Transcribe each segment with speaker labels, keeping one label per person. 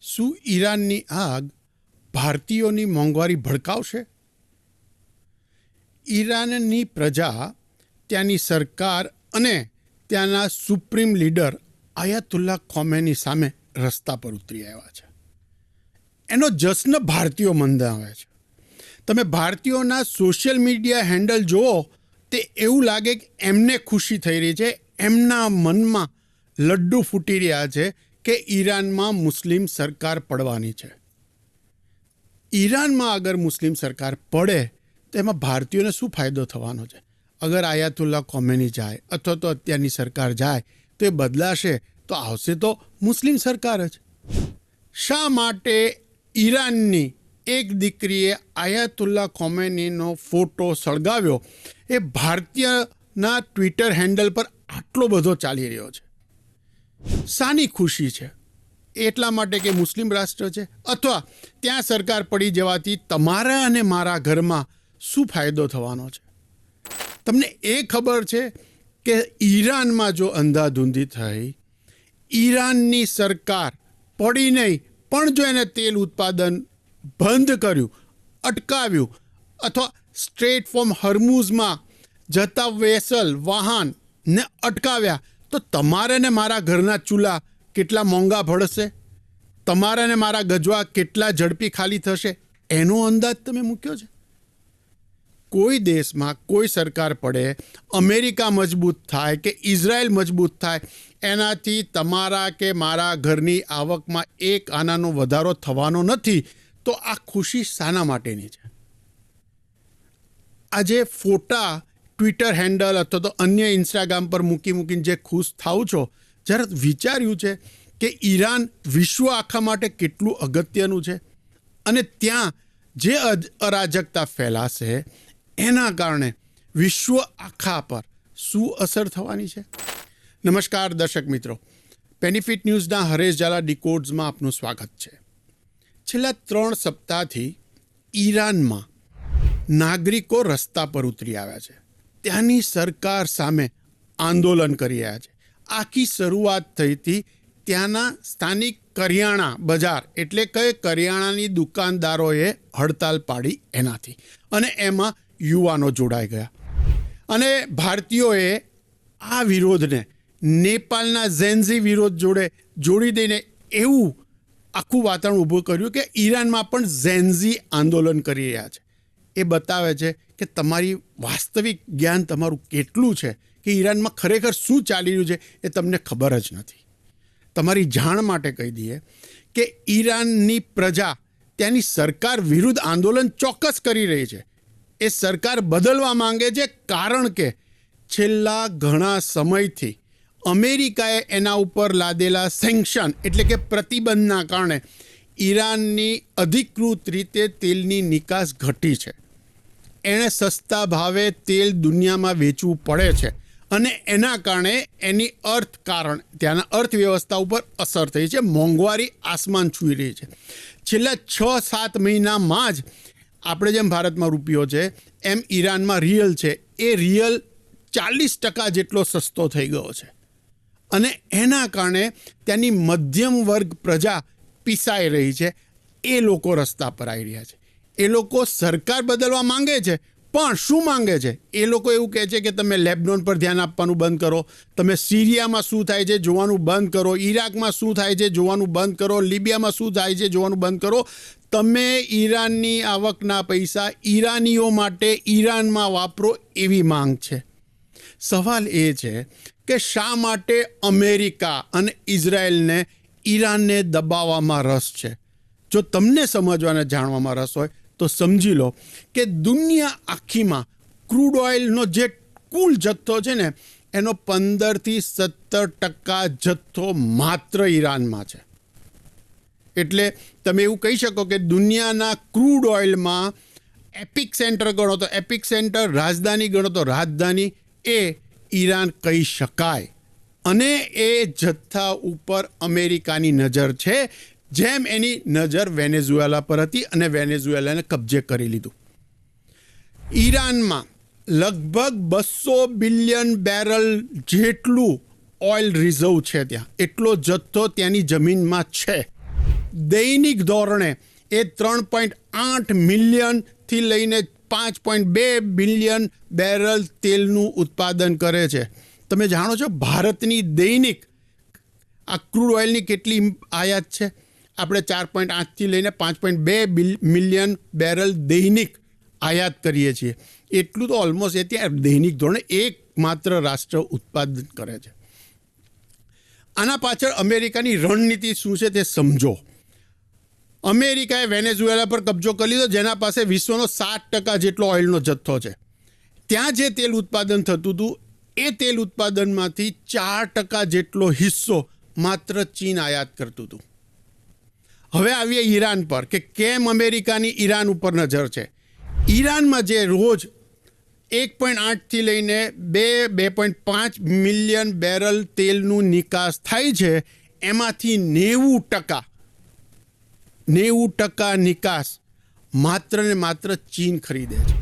Speaker 1: શું ઈરાનની આગ ભારતીયોની મોંઘવારી ભડકાવશે? ઈરાનની પ્રજા, ત્યાંની સરકાર અને ત્યાંના સુપ્રીમ લીડર આયાતુલ્લા ખોમેની સામે રસ્તા પર ઉતરી આવ્યા છે. એનો જશ્ન ભારતીયો મંદાવે છે. તમે ભારતીયોના સોશિયલ મીડિયા હેન્ડલ જુઓ, તે એવું લાગે કે એમને ખુશી થઈ રહી છે, એમના મનમાં લડ્ડુ ફૂટી રહ્યા છે કે ઈરાનમાં મુસ્લિમ સરકાર પડવાની છે. ઈરાનમાં અગર મુસ્લિમ સરકાર પડે, તો એમાં ભારતીયોને શું ફાયદો થવાનો છે? અગર આયાતુલ્લા કોમેની જાય અથવા તો અત્યારની સરકાર જાય, તો એ બદલાશે, તો આવશે તો મુસ્લિમ સરકાર જ. શા માટે ઈરાનની એક દીકરીએ આયાતુલ્લા કોમેનીનો ફોટો સળગાવ્યો? એ ભારતીયના ટ્વિટર હેન્ડલ પર આટલો બધો ચાલી રહ્યો છે. શાની ખુશી છે. એટલા માટે કે મુસ્લિમ રાષ્ટ્ર છે. અથવા ત્યાં સરકાર પડી જવાથી તમારા અને મારા ઘરમાં શું ફાયદો થવાનો છે? તમને એ ખબર છે કે ઈરાનમાં જો અંધાધૂંધી થઈ, ઈરાનની સરકાર પડી નહીં, પણ જો એને તેલ ઉત્પાદન બંધ કર્યું, અટકાવ્યું, અથવા સ્ટ્રેટ ફ્રોમ હર્મુઝમાં જતા વેસલ વાહનને અટકાવ્યા તો તમારે ને મારા ઘરના ચૂલા કેટલા મોંઘા ભળશે? તમારા ને મારા ગજવા કેટલા ઝડપી ખાલી થશે? એનો અંદાજ તમે મૂક્યો છે? કોઈ દેશમાં કોઈ સરકાર પડે, અમેરિકા મજબૂત થાય કે ઇઝરાયલ મજબૂત થાય, એનાથી તમારા કે મારા ઘરની આવકમાં એક આનાનો વધારો થવાનો નથી, તો આ ખુશી શાના માટેની છે? આજે ફોટા ટ્વિટર હેન્ડલ અથવા તો અન્ય ઇન્સ્ટાગ્રામ પર મૂકી મૂકીને જે ખુશ થાવ છો, જ્યારે વિચાર્યું છે કે ઈરાન વિશ્વ આખા માટે કેટલું અગત્યનું છે અને ત્યાં જે અરાજકતા ફેલાશે, એના કારણે વિશ્વ આખા પર શું અસર થવાની છે? નમસ્કાર દર્શક મિત્રો. બેનિફિટ ન્યૂઝના હરેશ ઝાલા ડિકોડ્સમાં આપનું સ્વાગત છે. છેલ્લા ત્રણ સપ્તાહથી ઈરાનમાં નાગરિકો રસ્તા પર ઉતરી આવ્યા છે. ત્યાંની સરકાર સામે આંદોલન કરી રહ્યા છે. આખી શરૂઆત થઈ હતી ત્યાંના સ્થાનિક કરિયાણા બજાર, એટલે કે કરિયાણાની દુકાનદારોએ હડતાલ પાડી એનાથી અને એમાં યુવાનો જોડાઈ ગયા. અને ભારતીયોએ આ વિરોધને નેપાળના ઝેન્ઝી વિરોધ જોડે જોડી દઈને એવું આખું વાતાવરણ ઊભું કર્યું કે ઈરાનમાં પણ ઝેન્ઝી આંદોલન કરી રહ્યા છે. એ બતાવે છે કે તમારી વાસ્તવિક જ્ઞાન તમારું કેટલું છે કે ઈરાનમાં ખરેખર શું ચાલી રહ્યું છે એ તમને ખબર જ નથી. તમારી જાણ માટે કહી દઈએ કે ઈરાનની પ્રજા ત્યાંની સરકાર વિરુદ્ધ આંદોલન ચોક્કસ કરી રહી છે. એ સરકાર બદલવા માંગે છે કારણ કે છેલ્લા ઘણા સમયથી અમેરિકાએ એના ઉપર લાદેલા સેન્કશન એટલે કે પ્રતિબંધના કારણે ઈરાનની અધિકૃત રીતે તેલની નિકાસ ઘટી છે. એણે સસ્તા ભાવે તેલ દુનિયામાં વેચવું પડે છે અને એના કારણે એની અર્થ કારણ, ત્યાંના અર્થવ્યવસ્થા ઉપર અસર થઈ છે. મોંઘવારી આસમાન છૂઈ રહી છે. છેલ્લા છ, સાત મહિનામાં જ આપણે જેમ ભારતમાં રૂપિયો છે, એમ ઈરાનમાં રિયલ છે. એ રિયલ ચાલીસ ટકા જેટલો સસ્તો થઈ ગયો છે. અને એના કારણે ત્યાંની મધ્યમ વર્ગ પ્રજા પીસાઈ રહી છે. એ લોકો રસ્તા પર આવી રહ્યા છે. એ લોકો સરકાર બદલવા માંગે છે. પણ શું માંગે છે? એ લોકો એવું કહે છે કે તમે લેબનોન પર ધ્યાન આપવાનું બંધ કરો. તમે સિરિયામાં શું થાય છે જોવાનું બંધ કરો. ઈરાકમાં શું થાય છે જોવાનું બંધ કરો. લિબિયામાં શું થાય છે જોવાનું બંધ કરો. તમે ઈરાનની આવકના પૈસા ઈરાનીઓ માટે ઈરાનમાં વાપરો એવી માંગ છે. સવાલ એ છે કે શા માટે અમેરિકા અને ઇઝરાયલને ઈરાનને દબાવવામાં રસ છે? જો તમને સમજવાને જાણવામાં રસ હોય તો સમજી લો કે દુનિયા આખીમાં ક્રૂડ ઓઇલનો જે કુલ જથ્થો છે ને, એનો પંદરથી સત્તર ટકા જથ્થો માત્ર ઈરાનમાં છે. એટલે તમે એવું કહી શકો કે દુનિયાના ક્રૂડ ઓઇલમાં એપિક સેન્ટર ગણો તો એપિક સેન્ટર, રાજધાની ગણો તો રાજધાની, એ ઈરાન કહી શકાય. અને એ જથ્થા ઉપર અમેરિકાની નજર છે જેમ એની નજર વેનેઝુએલા પર હતી અને વેનેઝુએલાને કબજે કરી લીધું. ઈરાનમાં લગભગ બસો બિલિયન બેરલ જેટલું ઓઇલ રિઝર્વ છે ત્યાં. એટલો જથ્થો ત્યાંની જમીનમાં છે. દૈનિક ધોરણે એ ત્રણ પોઈન્ટ આઠ મિલિયનથી લઈને પાંચ પોઈન્ટ બે બિલિયન બેરલ તેલનું ઉત્પાદન કરે છે. તમે જાણો છો ભારતની દૈનિક આ ક્રૂડ ઓઇલની કેટલી આયાત છે? આપણે ચાર પોઈન્ટ આઠથી લઈને પાંચ પોઈન્ટ બે મિલિયન બેરલ દૈનિક આયાત કરીએ છીએ. એટલું તો ઓલમોસ્ટ એ ત્યાં દૈનિક ધોરણે એક માત્ર રાષ્ટ્ર ઉત્પાદન કરે છે. આના પાછળ અમેરિકાની રણનીતિ શું છે તે સમજો. અમેરિકાએ વેનેઝુએલા પર કબજો કરી લીધો, જેના પાસે વિશ્વનો સાત ટકા જેટલો ઓઇલનો જથ્થો છે. ત્યાં જે તેલ ઉત્પાદન થતું હતું, એ તેલ ઉત્પાદનમાંથી ચાર ટકા જેટલો હિસ્સો માત્ર ચીન આયાત કરતું હતું. હવે આવીએ ઈરાન પર કે કેમ અમેરિકાની ઈરાન ઉપર નજર છે. ઈરાનમાં જે રોજ એક પોઈન્ટ આઠથી લઈને બે બે પોઈન્ટ પાંચ મિલિયન બેરલ તેલનું નિકાસ થાય છે, એમાંથી નેવું ટકા નેવું ટકા નિકાસ માત્ર ને માત્ર ચીન ખરીદે છે.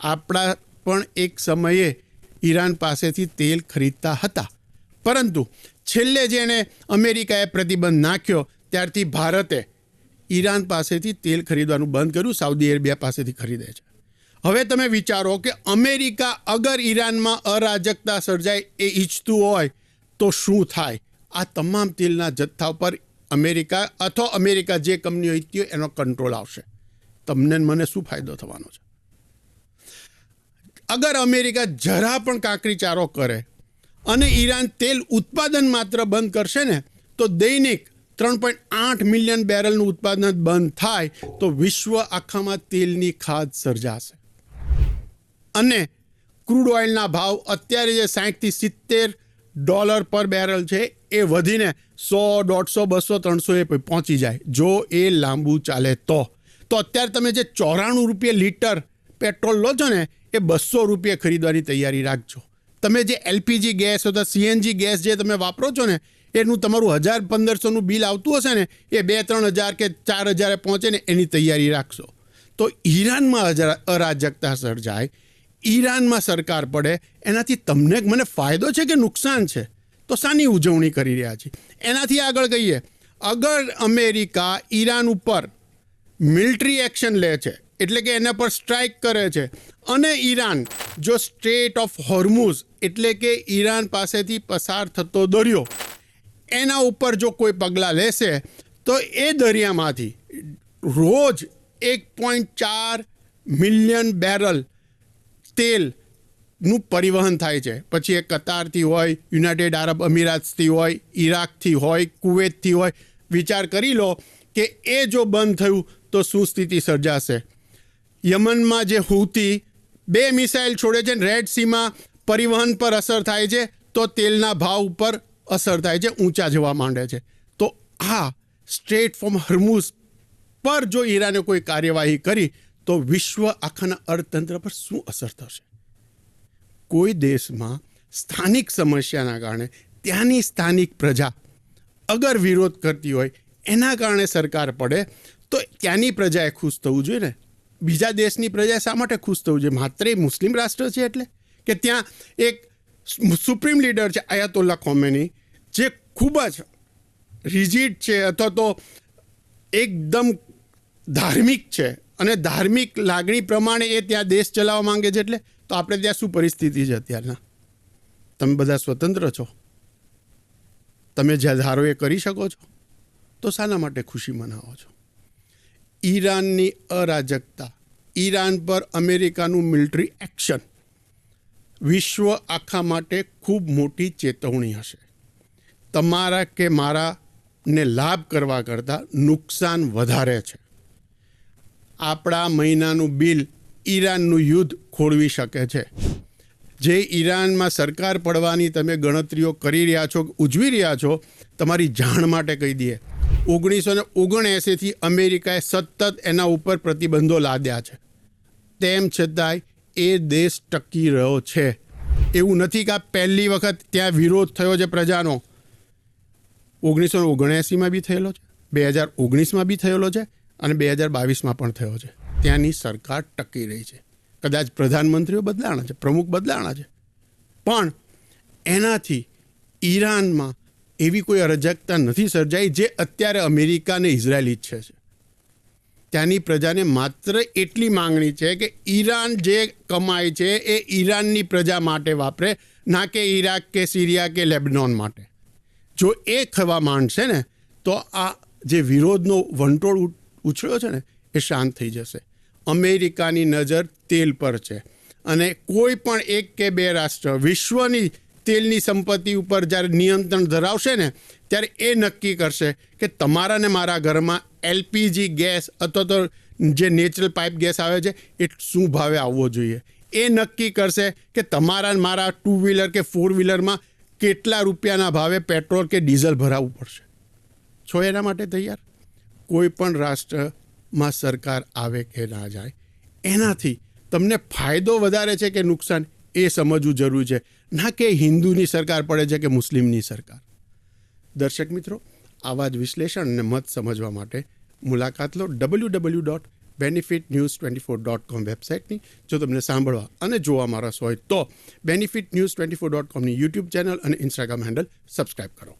Speaker 1: આપણા પણ એક સમયે ઈરાન પાસેથી તેલ ખરીદતા હતા. પરંતુ છેલ્લે જેણે અમેરિકાએ પ્રતિબંધ નાખ્યો ત્યારથી ભારતે ઈરાન પાસેથી તેલ ખરીદવાનું બંધ કર્યું, સાઉદી અરેબિયા પાસેથી ખરીદે છે. હવે તમે વિચારો કે અમેરિકા અગર ઈરાનમાં અરાજકતા સર્જાય એ ઈચ્છતું હોય તો શું થાય? આ તમામ તેલના જથ્થા પર અમેરિકા અથવા અમેરિકા જે કંપનીઓ ઈચ્છતી હોય એનો કંટ્રોલ આવશે. તમને મને શું ફાયદો થવાનો છે? અગર અમેરિકા જરા પણ કાંકરી ચારો કરે અને ઈરાન તેલ ઉત્પાદન માત્ર બંધ કરશે ને, તો દૈનિક ત્રણ પોઈન્ટ આઠ મિલિયન બેરલનું ઉત્પાદન બંધ થાય તો વિશ્વ આખામાં તેલની ખાદ સર્જાશે. અને ક્રૂડ ઓઇલના ભાવ અત્યારે જે સાહીઠથી સિત્તેર ડોલર પર બેરલ છે, એ વધીને સો, દોઢસો, બસો, ત્રણસો એ પહોંચી જાય. જો એ લાંબુ ચાલે તો. તો અત્યારે તમે જે ચોરાણું રૂપિયા લીટર પેટ્રોલ લો છો ને, એ બસો રૂપિયા ખરીદવાની તૈયારી રાખજો. તમે જે એલપીજી ગેસ અથવા સીએનજી ગેસ જે તમે વાપરો છો ને એનું તમારું હજાર પંદરસોનું બિલ આવતું હશે ને, એ બે, ત્રણ હજાર કે ચાર હજારે પહોંચે ને એની તૈયારી રાખશો. તો ઈરાનમાં અરાજકતા સર્જાય, ઈરાનમાં સરકાર પડે, એનાથી તમને મને ફાયદો છે કે નુકસાન છે? તો શાની ઉજવણી કરી રહ્યા છે? એનાથી આગળ કહીએ, અગર અમેરિકા ઈરાન ઉપર મિલિટરી એક્શન લે છે, એટલે કે એના પર સ્ટ્રાઇક કરે છે, અને ઈરાન જો સ્ટેટ ઓફ હોર્મુઝ, એટલે કે ઈરાન પાસેથી પસાર થતો દરિયો એના ઉપર જો કોઈ પગલાં લેશે, તો એ દરિયામાંથી રોજ એક પોઈન્ટ ચાર મિલિયન બેરલ તેલનું પરિવહન થાય છે. પછી એ કતારથી હોય, યુનાઇટેડ આરબ અમીરાત્સથી હોય, ઈરાકથી હોય, કુવેતથી હોય, વિચાર કરી લો કે એ જો બંધ થયું તો શું સ્થિતિ સર્જાશે? યમનમાં જે હુતી બે મિસાઇલ છોડે છે રેડ સીમાં પરિવહન પર અસર થાય છે, તો તેલના ભાવ ઉપર અસર થાય છે, ઊંચા જવા માંડે છે. તો આ સ્ટ્રેટ ફ્રોમ હર્મુઝ પર જો ઈરાને કોઈ કાર્યવાહી કરી, તો વિશ્વ આખાના અર્થતંત્ર પર શું અસર થશે? કોઈ દેશમાં સ્થાનિક સમસ્યાના કારણે ત્યાંની સ્થાનિક પ્રજા અગર વિરોધ કરતી હોય, એના કારણે સરકાર પડે, તો ત્યાંની પ્રજાએ ખુશ થવું જોઈએ ને? બીજા દેશની પ્રજાએ શા માટે ખુશ થવું જોઈએ? માત્ર એ મુસ્લિમ રાષ્ટ્ર છે એટલે? કે ત્યાં એક સુપ્રીમ લીડર છે, આયાતોલ્લા ખોમેની જે ખૂબ જ રિજિડ છે અથવા તો એકદમ ધાર્મિક છે. અને ધાર્મિક લાગણી પ્રમાણે એ ત્યાં દેશ ચલાવવા માંગે છે એટલે તો આપણે ત્યાં શું પરિસ્થિતિ છે અત્યારના? તમે બધા સ્વતંત્ર છો? તમે જ્યાં ધારો એ કરી શકો છો? તો શાના માટે ખુશી મનાવો છો? ઈરાનની અરાજકતા, ઈરાન પર અમેરિકાનું મિલિટરી એક્શન વિશ્વ આખા માટે ખૂબ મોટી ચેતવણી હશે. તમારા કે મારાને લાભ કરવા કરતાં નુકસાન વધારે છે. આપણા મહિનાનું બિલ ઈરાનનું યુદ્ધ ખોળવી શકે છે. જે ઈરાનમાં સરકાર પડવાની તમે ગણતરીઓ કરી રહ્યા છો, ઉજવી રહ્યા છો, તમારી જાણ માટે કહી દઈએ. ઓગણીસો ને ઓગણએંસીથી અમેરિકાએ સતત એના ઉપર પ્રતિબંધો લાદ્યા છે. તેમ છતાંય એ દેશ ટકી રહ્યો છે. એવું નથી કે આ પહેલી વખત ત્યાં વિરોધ થયો છે પ્રજાનો. ઓગણીસો ઓગણએંસીમાં બી થયેલો છે બે હજાર ઓગણીસમાં બી થયેલો છે અને બે હજાર બાવીસમાં પણ થયો છે. ત્યાંની સરકાર ટકી રહી છે. કદાચ પ્રધાનમંત્રીઓ બદલાણા છે, પ્રમુખ બદલાણા છે. પણ એનાથી ઈરાનમાં એવી કોઈ અરજકતા નથી સર્જાઈ જે અત્યારે અમેરિકા અને ઇઝરાયલ ઈચ્છે છે. ત્યાંની પ્રજાને માત્ર એટલી માંગણી છે કે ઈરાન જે કમાય છે એ ઈરાનની પ્રજા માટે વાપરે, ના કે ઈરાક કે સિરિયા કે લેબનોન માટે. જો એ થવા માંડશે ને, તો આ જે વિરોધનો વંટોળ ઉછળ્યો છે ને, એ શાંત થઈ જશે. અમેરિકાની નજર તેલ પર છે. અને કોઈ પણ એક કે બે રાષ્ટ્ર વિશ્વની તેલની સંપત્તિ ઉપર જ્યારે નિયંત્રણ ધરાવશે ને, ત્યારે એ નક્કી કરશે કે તમારા ને મારા ઘરમાં એલપીજી ગેસ અથવા તો જે નેચરલ પાઇપ ગેસ આવે છે, એ શું ભાવે આવવો જોઈએ? એ નક્કી કરશે કે તમારા મારા ટુ વ્હીલર કે ફોર વ્હીલરમાં કેટલા રૂપિયાના ભાવે પેટ્રોલ કે ડીઝલ ભરાવવું પડશે? છો એના માટે તૈયાર? કોઈ પણ રાષ્ટ્રમાં સરકાર આવે કે ના જાય, એનાથી તમને ફાયદો વધારે છે કે નુકસાન એ સમજવું જરૂરી છે. ના કે હિન્દુની સરકાર પડે છે કે મુસ્લિમની સરકાર. દર્શક મિત્રો, આવા જ વિશ્લેષણ અને મત સમજવા માટે મુલાકાત લો W W dot benefit news twenty four dot com વેબસાઇટની જો તમને સાંભળવા અને જોવા મારા હોય તો benefit news twenty four dot કોમની YouTube channel અને ઇન્સ્ટાગ્રામ હેન્ડલ સબસ્ક્રાઇબ કરો.